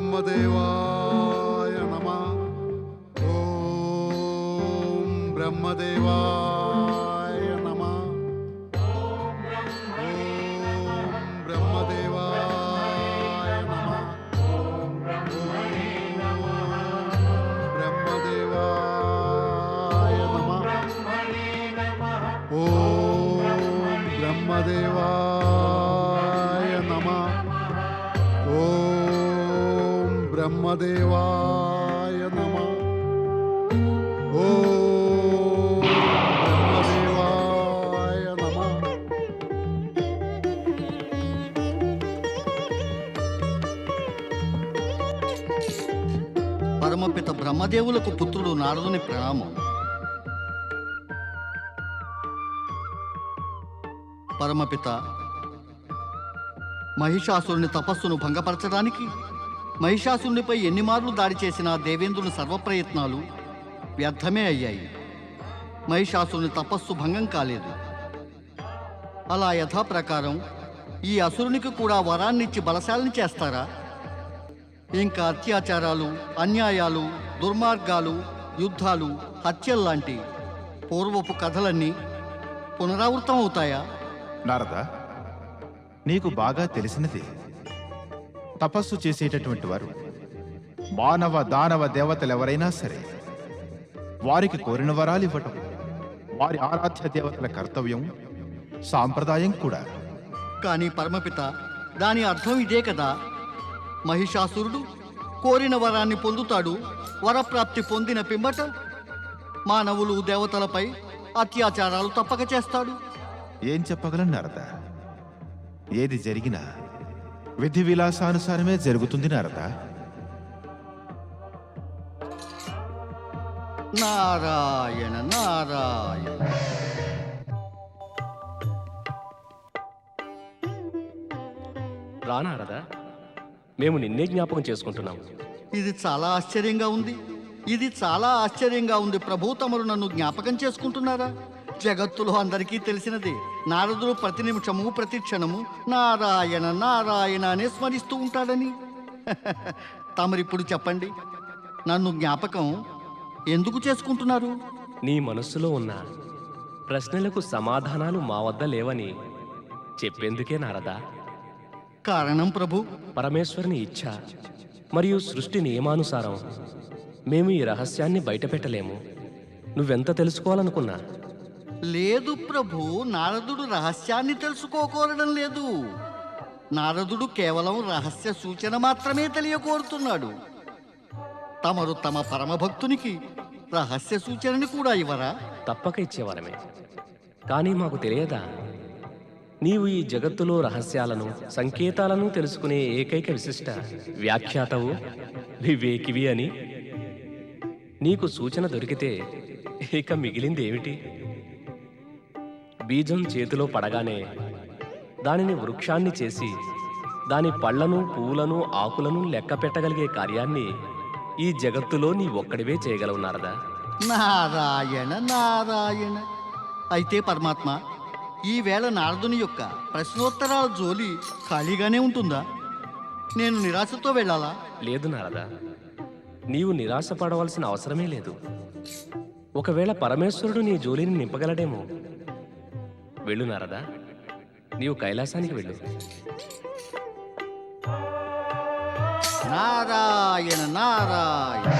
బ్రహ్మదేవాయ బ్రహ్మదేవాయ నమ. ఓ బ్రహ్మదేవాయ నమ. పరమపిత బ్రహ్మదేవులకు పుత్రుడు నారదుని ప్రణామం. పరమపిత మహిషాసురుని తపస్సును భంగపరచడానికి మహిషాసురునిపై ఎన్ని మార్లు దాడి చేసిన దేవేంద్రుని సర్వప్రయత్నాలు వ్యర్థమే అయ్యాయి. మహిషాసురుని తపస్సు భంగం కాలేదు. అలా యథాప్రకారం ఈ అసురునికి కూడా వరాన్నిచ్చి బలశాలని చేస్తారా? ఇంకా అత్యాచారాలు అన్యాయాలు దుర్మార్గాలు యుద్ధాలు హత్యల్లాంటి పూర్వపు కథలన్నీ పునరావృతం అవుతాయా నారద నీకు బాగా తెలిసినది. తపస్సు చేసేటటువంటి వారు. మానవ దానవ దేవతలు ఎవరైనా సరే వారికి కోరిన వరాలు ఇవ్వటం వారి ఆరాధ్య దేవతల కర్తవ్యం సాంప్రదాయం కూడా. కానీ పరమపిత దాని అర్థం ఇదే కదా? మహిషాసురుడు కోరిన వరాన్ని పొందుతాడు వరప్రాప్తి పొందిన పిమ్మట మానవులు దేవతలపై అత్యాచారాలు తప్పక చేస్తాడు. ఏం చెప్పగలను నారద? ఏది జరిగినా విధి విలాసానుసారమే జరుగుతుంది నారద? నారాయణ నారాయణ. రానారదా మేము నిన్నే జ్ఞాపకం చేసుకుంటున్నాము. ఇది చాలా ఆశ్చర్యంగా ఉంది. ఇది చాలా ఆశ్చర్యంగా ఉంది. ప్రభు తమరు నన్ను జ్ఞాపకం చేసుకుంటున్నారా? జగత్తులో అందరికీ తెలిసినది. నారదుడు ప్రతి నిమిషము ప్రతి క్షణము నారాయణ నారాయణ అనే స్మరిస్తూ ఉంటాడని. తమరిప్పుడు చెప్పండి. నన్ను జ్ఞాపకం ఎందుకు చేసుకుంటున్నారు? నీ మనస్సులో ఉన్న ప్రశ్నలకు సమాధానాలు మా వద్ద లేవని చెప్పేందుకే నారదా. కారణం ప్రభు? పరమేశ్వరుని ఇచ్ఛ మరియు సృష్టి నియమానుసారం మేము ఈ రహస్యాన్ని బయటపెట్టలేము. నువ్వెంత తెలుసుకోవాలనుకున్నా లేదు ప్రభు నారదుడు రహస్యాన్ని తెలుసుకోకోరడం లేదు. నారదుడు కేవలం రహస్య సూచన మాత్రమే తెలియకోరుతున్నాడు. తమరు తమ పరమభక్తునికి రహస్య సూచనని కూడా ఇవ్వరా? తప్పక ఇచ్చేవారమే. కానీ మాకు తెలియదా? నీవు ఈ జగత్తులో రహస్యాలను సంకేతాలను తెలుసుకునే ఏకైక విశిష్ట వ్యాఖ్యాతవు వివేకివి అని. నీకు సూచన దొరికితే ఇక మిగిలింది ఏమిటి బీజం చేతిలో పడగానే దానిని వృక్షాన్ని చేసి దాని పళ్ళను పువ్వులను ఆకులను లెక్క పెట్టగలిగే కార్యాన్ని ఈ జగత్తులో నీ ఒక్కడివే చేయగలవు నారదా. నారాయణ నారాయణ. అయితే పరమాత్మ ఈవేళ నారదుని యొక్క ప్రశ్నోత్తరాల జోలి ఖాళీగానే ఉంటుందా? నేను నిరాశతో వెళ్ళాలా? లేదు నారదా. నీవు నిరాశపడవలసిన అవసరమే లేదు. ఒకవేళ పరమేశ్వరుడు నీ జోలిని నింపగలడేమో వెళ్ళు నారదా. నీవు కైలాసానికి వెళ్ళు. నారాయణ నారాయణ.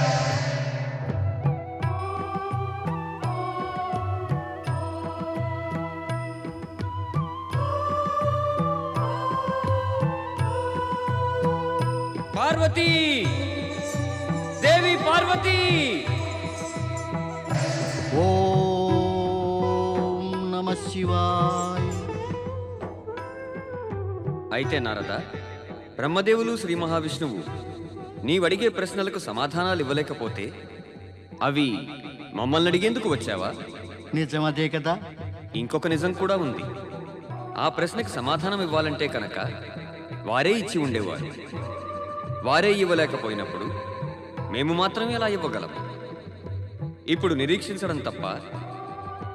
పార్వతీ దేవి పార్వతీ. శివాయ. అయితే నారద బ్రహ్మదేవులు శ్రీ మహావిష్ణువు నీవడిగే ప్రశ్నలకు సమాధానాలు ఇవ్వలేకపోతే అవి మమ్మల్ని అడిగేందుకు వచ్చావా? నిజమదే కదా. ఇంకొక నిజం కూడా ఉంది. ఆ ప్రశ్నకు సమాధానం ఇవ్వాలంటే కనుక వారే ఇచ్చి ఉండేవారు. వారే ఇవ్వలేకపోయినప్పుడు మేము మాత్రమే అలా ఇవ్వగలం ఇప్పుడు నిరీక్షించడం తప్ప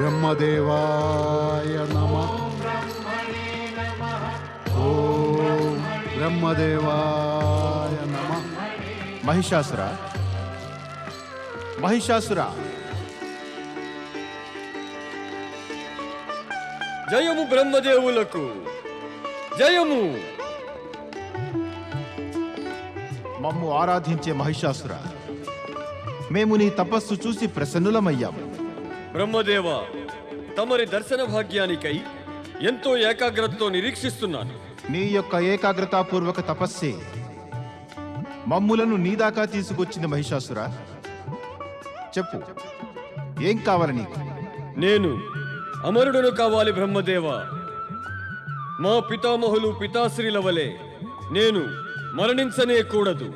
బ్రహ్మదేవాయ నమ. ఓం బ్రహ్మదేవాయ నమ. మహిషాసుర. మహిషాసుర. జయము బ్రహ్మదేవులకు. జయము. మమ్ము ఆరాధించే మహిషాసుర. మేము నీ తపస్సు చూసి ప్రసన్నులమయ్యాము. బ్రహ్మదేవ తమరి దర్శన భాగ్యానికై ఎంతో ఏకాగ్రతతో నిరీక్షిస్తున్నాను. నీ యొక్క ఏకాగ్రతాపూర్వక తపస్సే మమ్ములను నీదాకా తీసుకొచ్చింది మహిషాసుర. చెప్పు ఏం కావాలి నీకు? నేను అమరుడను కావాలి బ్రహ్మదేవ. మా పితామహులు పితాశ్రీల వలె నేను మరణించనే కూడదు.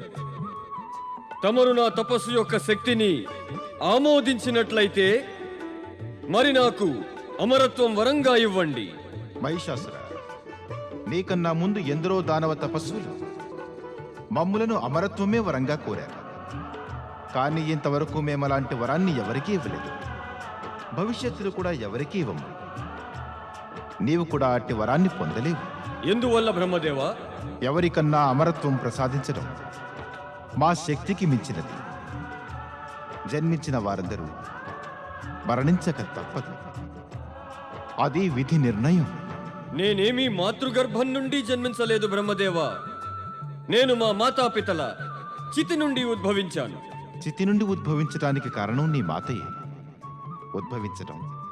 తమరు నా తపస్సు యొక్క శక్తిని ఆమోదించినట్లయితే మరి నాకు అమరత్వం వరంగా ఇవ్వండి. మహిషాసుర నీకన్నా ముందు ఎందరో దానవ తపస్సులు మమ్ములను అమరత్వమే వరంగా కోరారు. కానీ ఇంతవరకు మేము అలాంటి వరాన్ని ఎవరికీ ఇవ్వలేదు. భవిష్యత్తులో కూడా ఎవరికీ ఇవ్వము. నీవు కూడా అట్టి వరాన్ని పొందలేవు. ఎందువల్ల బ్రహ్మదేవ? ఎవరికన్నా అమరత్వం ప్రసాదించడం మా శక్తికి మించినది. జన్మించిన వారందరూ మరణించక తప్పదు. అది విధి నిర్ణయం. నేనేమీ మాతృగర్భం నుండి జన్మించలేదు బ్రహ్మదేవ. నేను మా మాతాపితల చితి నుండి ఉద్భవించాను. చితి నుండి ఉద్భవించటానికి కారణం నీ మాతయే. ఉద్భవించటం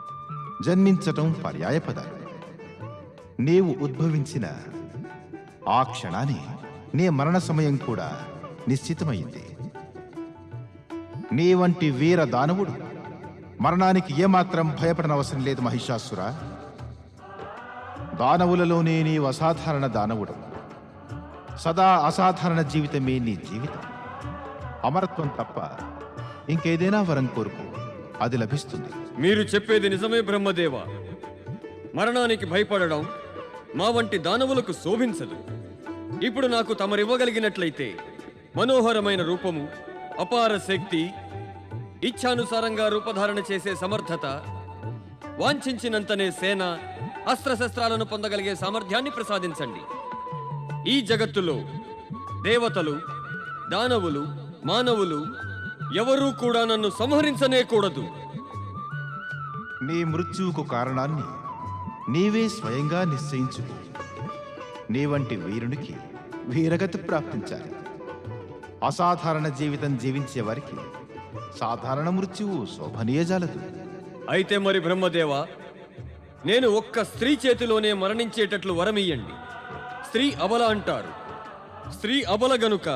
జన్మించటం పర్యాయపదాలు నీవు ఉద్భవించిన ఆ క్షణాన్ని నీ మరణ సమయం కూడా నిశ్చితమైంది. నీ వంటి వీర దానవుడు మరణానికి ఏమాత్రం భయపడనవసరం లేదు మహిషాసుర. దానవులలోనే నీవు అసాధారణ దానవుడు. సదా అసాధారణ జీవితమే నీ జీవితం. అమరత్వం తప్ప ఇంకేదైనా వరం కోరుకో అది లభిస్తుంది. మీరు చెప్పేది నిజమే బ్రహ్మదేవ. మరణానికి భయపడడం మా వంటి దానవులకు శోభించదు. ఇప్పుడు నాకు తమరివ్వగలిగినట్లయితే మనోహరమైన రూపము అపార శక్తి ఇచ్ఛానుసారంగా రూపధారణ చేసే సమర్థత వాంఛించినంతనే సేన అస్త్రశస్త్రాలను పొందగలిగే సామర్థ్యాన్ని ప్రసాదించండి. ఈ జగత్తులో దేవతలు దానవులు మానవులు ఎవరూ కూడా నన్ను సంహరించనే కూడదు నీ మృత్యువుకు కారణాన్ని నీవే స్వయంగా నిశ్చయించుకో. నీ వంటి వీరునికి వీరగతి ప్రాప్తించాలి. అసాధారణ జీవితం జీవించే వారికి సాధారణ మృత్యువు శోభనీయజాలదు అయితే మరి బ్రహ్మదేవ నేను ఒక్క స్త్రీ చేతిలోనే మరణించేటట్లు వరమియ్యండి స్త్రీ అబల అంటారు. స్త్రీ అబల గనుక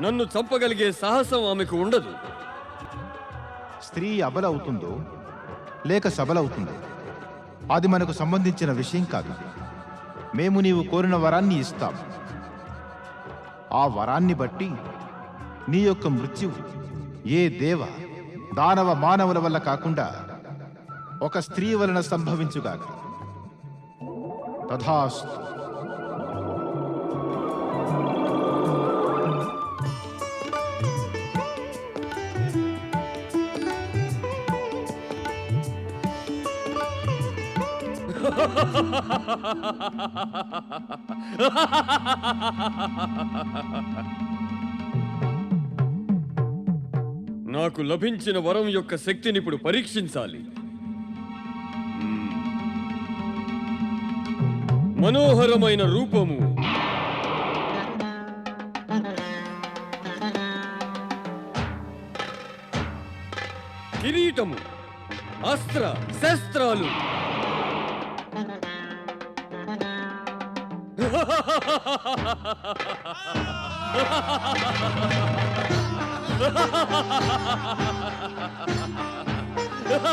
నన్ను చంపగలిగే సాహసం ఆమెకు ఉండదు. స్త్రీ అబలవుతుందో లేక సబలవుతుందో అది మనకు సంబంధించిన విషయం కాదు. మేము నీవు కోరిన వరాన్ని ఇస్తాం. ఆ వరాన్ని బట్టి నీ యొక్క మృత్యువు ఏ దేవ దానవ మానవుల వల్ల కాకుండా ఒక స్త్రీ వలన సంభవించుగాక. తథాస్తు. నాకు లభించిన వరం యొక్క శక్తిని ఇప్పుడు పరీక్షించాలి. మనోహరమైన రూపము. కిరీటము. అస్త్ర శస్త్రాలు.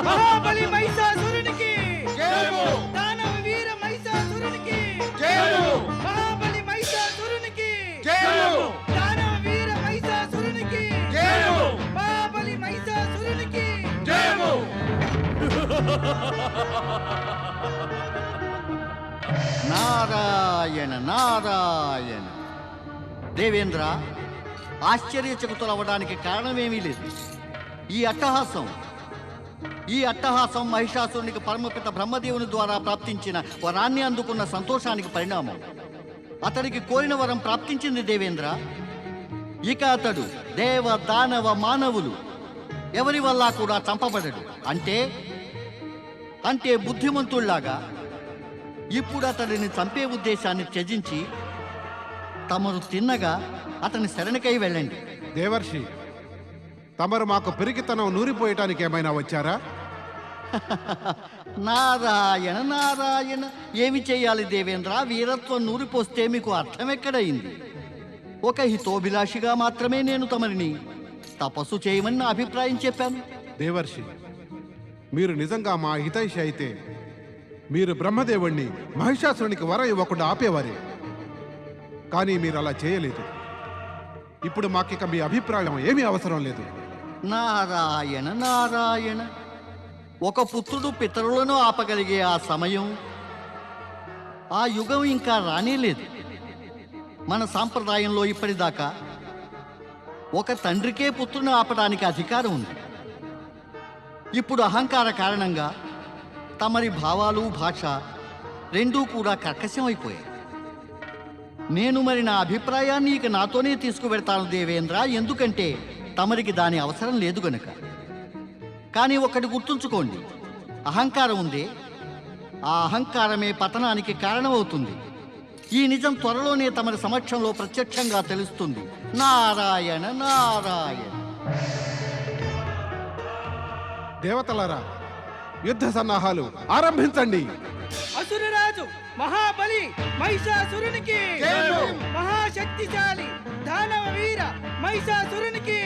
మహాబలి మహిషాసురునికి జయము! దానవ వీర మహిషాసురునికి జయము! మహాబలి మహిషాసురునికి జయము! దానవ వీర మహిషాసురునికి జయము! మహాబలి మహిషాసురునికి జయము! నారాయణ నారాయణ! దేవేంద్ర! ఆశ్చర్యచకుతులవ్వడానికి కారణమేమీ లేదు. ఈ అట్టహాసం ఈ అట్టహాసం మహిషాసురునికి పరమపిత బ్రహ్మదేవుని ద్వారా ప్రాప్తించిన వరాన్ని అందుకున్న సంతోషానికి పరిణామం. అతడికి కోరిన వరం ప్రాప్తించింది దేవేంద్ర. ఇక అతడు దేవ దానవ మానవులు ఎవరి వల్ల కూడా చంపబడడు. అంటే అంటే బుద్ధిమంతుల్లాగా ఇప్పుడు అతడిని చంపే ఉద్దేశాన్ని త్యజించి తమరు తిన్నగా అతని శరణకై వెళ్ళండి. దేవర్షి తమరు మాకు పెరిగితనం నూరిపోయటానికి ఏమైనా వచ్చారా? నారాయణ నారాయణ ఏమి చేయాలి దేవేంద్ర? వీరత్వం నూరిపోస్తే మీకు అర్థమెక్కడైంది ఒక హితోభిలాషిగా మాత్రమే నేను తమరిని తపస్సు చేయమని నా అభిప్రాయం చెప్పాను. దేవర్షి మీరు నిజంగా మా హితైషి అయితే మీరు బ్రహ్మదేవుణ్ణి మహిషాసురునికి వరం ఇవ్వకుండా ఆపేవారే? కానీ మీరు అలా చేయలేదు. ఇప్పుడు మాకిక మీ అభిప్రాయం ఏమీ అవసరం లేదు. నారాయణ నారాయణ. ఒక పుత్రుడు పితరులను ఆపగలిగే ఆ సమయం ఆ యుగం ఇంకా రానేలేదు. మన సాంప్రదాయంలో ఇప్పటిదాకా ఒక తండ్రికే పుత్రుని ఆపడానికి అధికారం ఉంది. ఇప్పుడు అహంకార కారణంగా తమరి భావాలు భాష రెండూ కూడా కర్కశం అయిపోయాయి. నేను మరి నా అభిప్రాయాన్ని ఇక నాతోనే తీసుకువెడతాను దేవేంద్ర. ఎందుకంటే తమరికి దాని అవసరం లేదు గనుక. కానీ ఒకటి గుర్తుంచుకోండి. అహంకారం ఉంది. ఆ అహంకారమే పతనానికి కారణమవుతుంది. ఈ నిజం త్వరలోనే తమరి సమక్షంలో ప్రత్యక్షంగా తెలుస్తుంది. నారాయణ నారాయణ. దేవతలారా యుద్ధ సన్నాహాలు. ఆరంభించండి. అసురరాజు మహాబలి మహిషాసురునికి. మహాశక్తిశాలి దానవ వీర మహిషాసురునికి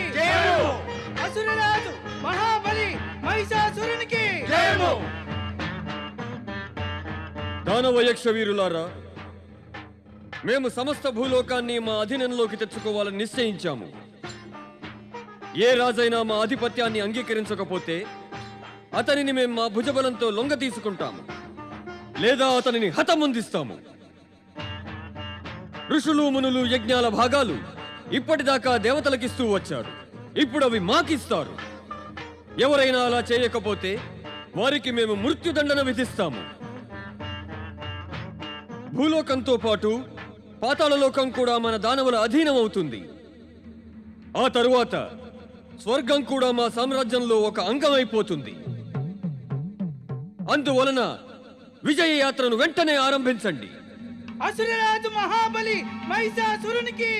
అసురరాజు మహాబలి మహిషాసురునికి. దానవ యక్ష వీరులారా మేము సమస్త భూలోకాన్ని మా అధీనంలోకి తెచ్చుకోవాలని నిశ్చయించాము. ఏ రాజైనా మా ఆధిపత్యాన్ని అంగీకరించకపోతే అతనిని మేము మా భుజబలంతో లొంగ తీసుకుంటాము. లేదా అతనిని హతముందిస్తాము. ఋషులు మునులు యజ్ఞాల భాగాలు ఇప్పటిదాకా దేవతలకిస్తూ వచ్చారు. ఇప్పుడు అవి మాకిస్తారు. ఎవరైనా అలా చేయకపోతే వారికి మేము మృత్యుదండన విధిస్తాము. భూలోకంతో పాటు పాతాళలోకం కూడా మన దానవుల అధీనం అవుతుంది ఆ తరువాత స్వర్గం కూడా మా సామ్రాజ్యంలో ఒక అంగం అయిపోతుంది అందువలన విజయ యాత్రను వెంటనే ఆరంభించండి. అసురరాజు మహాబలి మహిషాసురునికి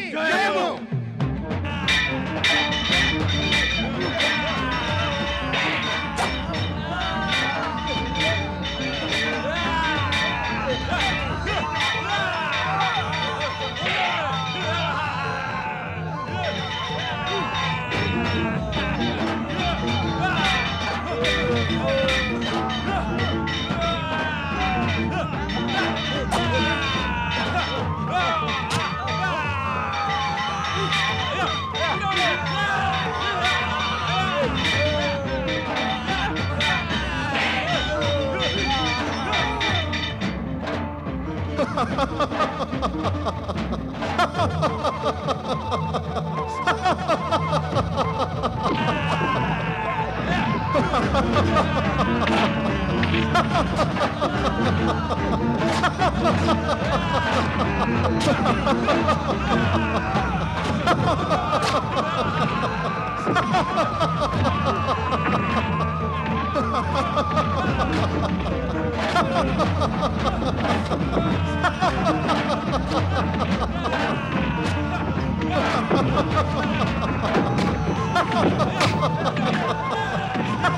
ハハハハ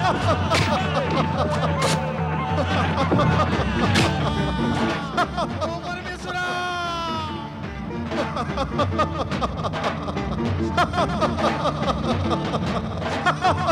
ఆ